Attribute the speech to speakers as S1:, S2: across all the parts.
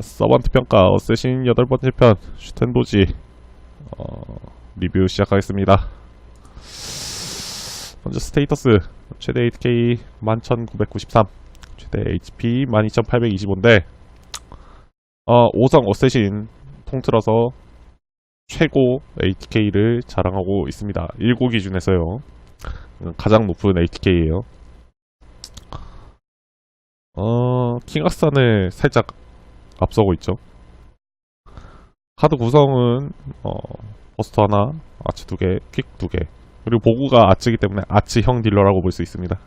S1: 서번트 평가 어쌔신 여덟 번째 편 슈텐도지 어, 리뷰 시작하겠습니다. 먼저 스테이터스 최대 HK 11993 최대 HP 12825인데 어, 5성 어쌔신 통틀어서 최고 HK를 자랑하고 있습니다. 1고 기준에서요. 가장 높은 HK예요. 어, 킹악산을 살짝 앞서고 있죠. 카드 구성은 어, 버스트 하나, 아츠 두 개, 퀵두 개. 그리고 보구가 아츠이기 때문에 아츠형 딜러라고 볼 수 있습니다.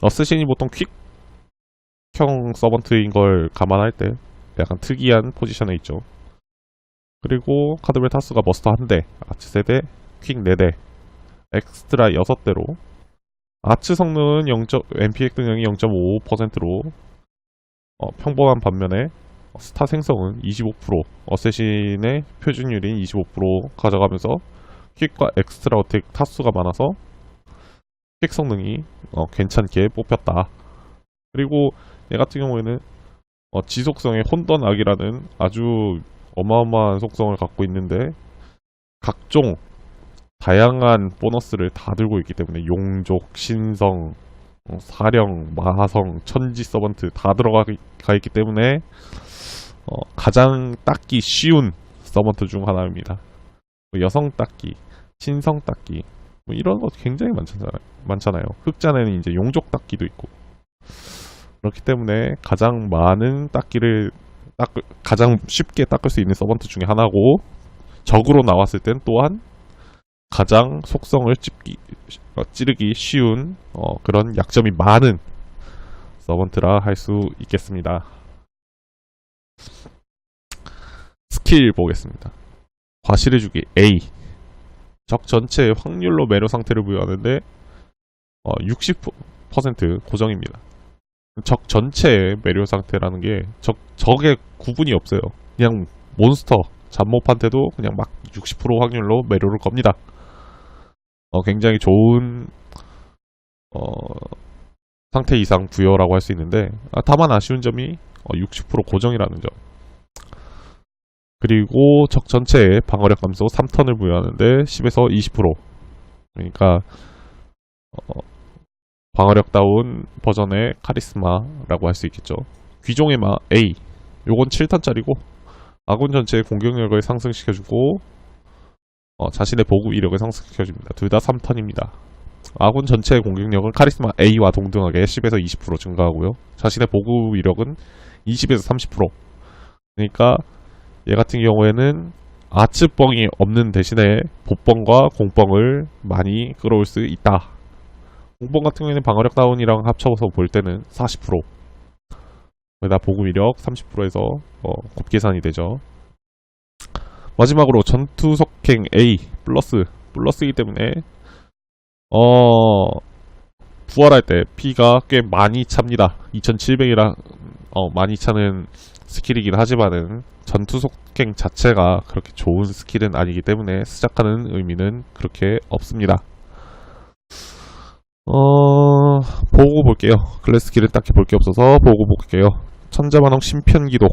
S1: 어스신이 보통 퀵형 서번트인 걸 감안할 때 약간 특이한 포지션에 있죠. 그리고 카드벨 타수가 버스터 한 대, 아츠 세 대, 퀵네 대, 엑스트라 여섯 대로 아츠 성능은 0. MPX 등량이 0.5%로 어, 평범한 반면에 스타 생성은 25%, 어쌔신의 표준율인 25% 가져가면서 퀵과 엑스트라 어택 타수가 많아서 퀵 성능이 어, 괜찮게 뽑혔다. 그리고 얘 같은 경우에는 어, 지속성의 혼던 악이라는 아주 어마어마한 속성을 갖고 있는데 각종 다양한 보너스를 다 들고 있기 때문에 용족, 신성, 어, 사령, 마하성, 천지 서번트 다 들어가 가 있기 때문에 어, 가장 닦기 쉬운 서번트 중 하나입니다. 뭐 여성 닦기, 신성 닦기 뭐 이런 거 굉장히 많잖아요. 많잖아요. 흑자에는 이제 용족 닦기도 있고 그렇기 때문에 가장 많은 닦기를 닦 가장 쉽게 닦을 수 있는 서번트 중에 하나고 적으로 나왔을 땐 또한 가장 속성을 찝기, 어, 찌르기 쉬운 어, 그런 약점이 많은 서번트라 할 수 있겠습니다. 스킬 보겠습니다. 과실해주기 A 적 전체의 확률로 매료 상태를 부여하는데 어, 60% 고정입니다. 적 전체의 매료 상태라는 게 적, 적의 구분이 없어요. 그냥 몬스터 잡몹한테도 그냥 막 60% 확률로 매료를 겁니다. 어, 굉장히 좋은 어, 상태 이상 부여라고 할 수 있는데 아, 다만 아쉬운 점이 어, 60% 고정이라는 점. 그리고 적 전체에 방어력 감소 3턴을 부여하는데 10에서 20% 그러니까 어, 방어력다운 버전의 카리스마라고 할 수 있겠죠. 귀종의 마 A 요건 7턴짜리고 아군 전체의 공격력을 상승시켜주고 어, 자신의 보급 이력을 상승시켜줍니다. 둘 다 3턴입니다. 아군 전체의 공격력은 카리스마 A와 동등하게 10에서 20% 증가하고요. 자신의 보급 이력은 20에서 30%. 그러니까 얘 같은 경우에는 아츠뻥이 없는 대신에 보뻥과 공뻥을 많이 끌어올 수 있다. 공뻥 같은 경우에는 방어력 다운이랑 합쳐서 볼 때는 40%. 거기다 보급 이력 30%에서 어, 곱계산이 되죠. 마지막으로 전투 속행 A 플러스 플러스이기 때문에 어 부활할 때 피가 꽤 많이 찹니다. 2700이라 어 많이 차는 스킬이긴 하지만은 전투 속행 자체가 그렇게 좋은 스킬은 아니기 때문에 시작하는 의미는 그렇게 없습니다. 어 보고 볼게요. 클래스 스킬은 딱히 볼 게 없어서 보고 볼게요. 천자만홍 신편기록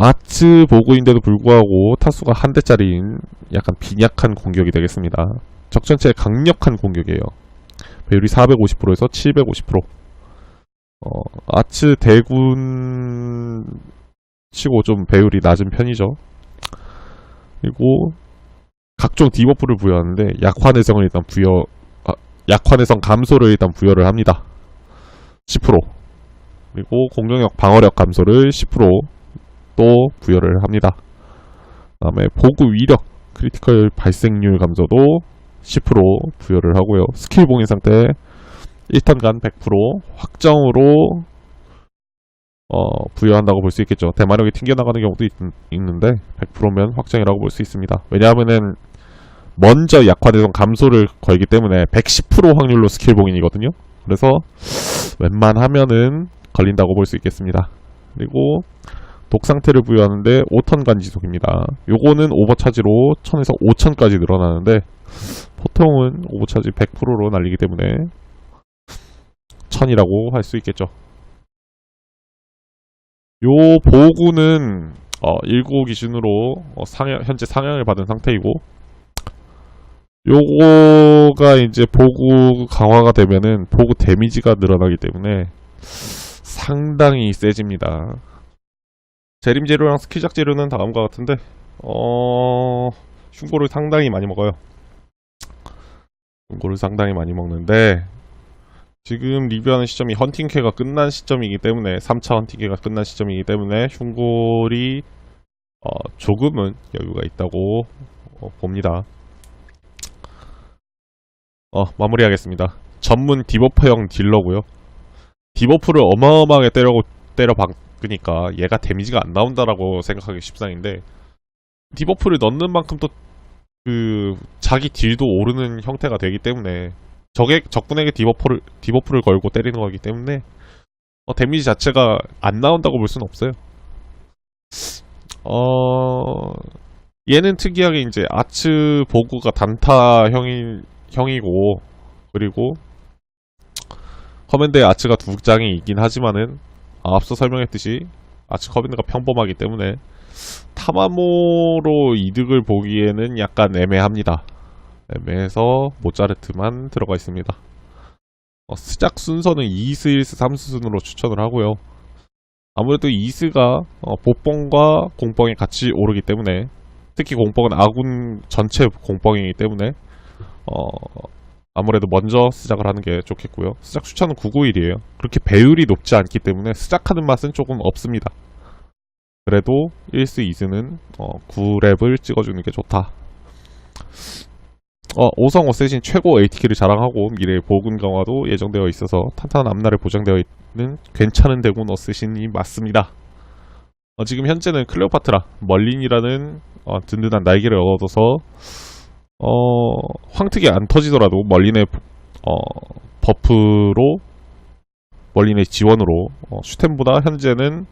S1: 아츠 보고인데도 불구하고 타수가 한 대짜리인 약간 빈약한 공격이 되겠습니다. 적전체의 강력한 공격이에요. 배율이 450%에서 750%. 어, 아츠 대군 치고 좀 배율이 낮은 편이죠. 그리고 각종 디버프를 부여하는데 약화 내성을 일단 부여, 아, 약화 내성 감소를 일단 부여를 합니다. 10%. 그리고 공격력 방어력 감소를 10% 또 부여를 합니다. 다음에 보급 위력 크리티컬 발생률 감소도 10% 부여를 하고요. 스킬 봉인 상태 1턴간 100% 확정으로 어, 부여한다고 볼 수 있겠죠. 대마력이 튕겨나가는 경우도 있, 있는데 100%면 확정이라고 볼 수 있습니다. 왜냐하면은 먼저 약화대성 감소를 걸기 때문에 110% 확률로 스킬 봉인이거든요. 그래서 웬만하면은 걸린다고 볼 수 있겠습니다. 그리고 독 상태를 부여하는데 5턴간 지속입니다. 요거는 오버차지로 1000에서 5000까지 늘어나는데 보통은 오버차지 100%로 날리기 때문에 1000이라고 할 수 있겠죠. 요 보구는 어, 1구 기준으로 어, 상향, 현재 상향을 받은 상태이고 요거가 이제 보구 강화가 되면은 보구 데미지가 늘어나기 때문에 상당히 세집니다. 재림 재료랑 스키작 재료는 다음과 같은데 어 흉고를 상당히 많이 먹어요. 흉고를 상당히 많이 먹는데 지금 리뷰하는 시점이 헌팅캐가 끝난 시점이기 때문에 3차 헌팅캐가 끝난 시점이기 때문에 흉골이 어, 조금은 여유가 있다고 어, 봅니다. 어, 마무리하겠습니다. 전문 디버퍼형 딜러고요. 디버프를 어마어마하게 때려 때려 박으니까 얘가 데미지가 안 나온다라고 생각하기 십상인데 디버프를 넣는 만큼 또 그 자기 딜도 오르는 형태가 되기 때문에 적의 적군에게 디버프를 디버프를 걸고 때리는 거기 때문에 어, 데미지 자체가 안 나온다고 볼 수는 없어요. 어 얘는 특이하게 이제 아츠 보구가 단타형이 형이고 그리고 커맨드의 아츠가 두 장이 있긴 하지만은 아, 앞서 설명했듯이 아츠 커맨드가 평범하기 때문에 타마모로 이득을 보기에는 약간 애매합니다. 애매해서 모차르트만 들어가 있습니다. 어, 스작 순서는 2스, 1스, 3스 순으로 추천을 하고요. 아무래도 2스가 어, 보뻥과 공뻥이 같이 오르기 때문에 특히 공뻥은 아군 전체 공뻥이기 때문에 어, 아무래도 먼저 시작을 하는 게 좋겠고요. 시작 추천은 991이에요. 그렇게 배율이 높지 않기 때문에 시작하는 맛은 조금 없습니다. 그래도 1스, 2스는 어, 9랩을 찍어주는 게 좋다. 어, 5성 어쌔신 최고 ATK를 자랑하고 미래의 보군 강화도 예정되어 있어서 탄탄한 앞날을 보장되어 있는 괜찮은 대군 어쌔신이 맞습니다. 어, 지금 현재는 클레오파트라, 멀린이라는 어, 든든한 날개를 얻어서 어, 황특이 안 터지더라도 멀린의 어, 버프로 멀린의 지원으로 어, 슈템보다 현재는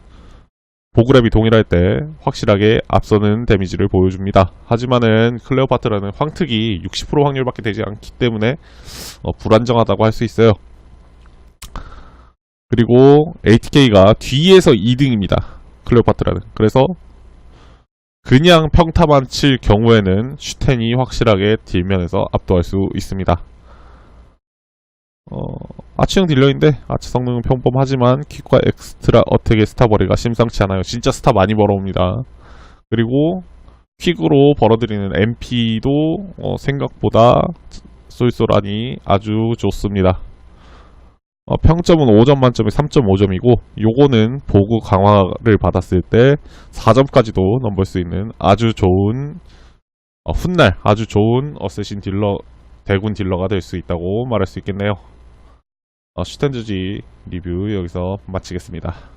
S1: 보그랩이 동일할 때 확실하게 앞서는 데미지를 보여줍니다. 하지만은 클레오파트라는 황특이 60% 확률밖에 되지 않기 때문에 어, 불안정하다고 할 수 있어요. 그리고 ATK가 뒤에서 2등입니다. 클레오파트라는. 그래서 그냥 평타만 칠 경우에는 슈텐이 확실하게 딜면에서 압도할 수 있습니다. 어, 아치형 딜러인데 아치 성능은 평범하지만 킥과 엑스트라 어택의 스타 버리가 심상치 않아요. 진짜 스타 많이 벌어옵니다. 그리고 퀵으로 벌어들이는 MP도 어, 생각보다 쏠쏠하니 아주 좋습니다. 어, 평점은 5점 만점에 3.5점이고 요거는 보구 강화를 받았을 때 4점까지도 넘볼 수 있는 아주 좋은 어, 훗날 아주 좋은 어쌔신 딜러 대군 딜러가 될 수 있다고 말할 수 있겠네요. 어, 슈텐즈지 리뷰 여기서 마치겠습니다.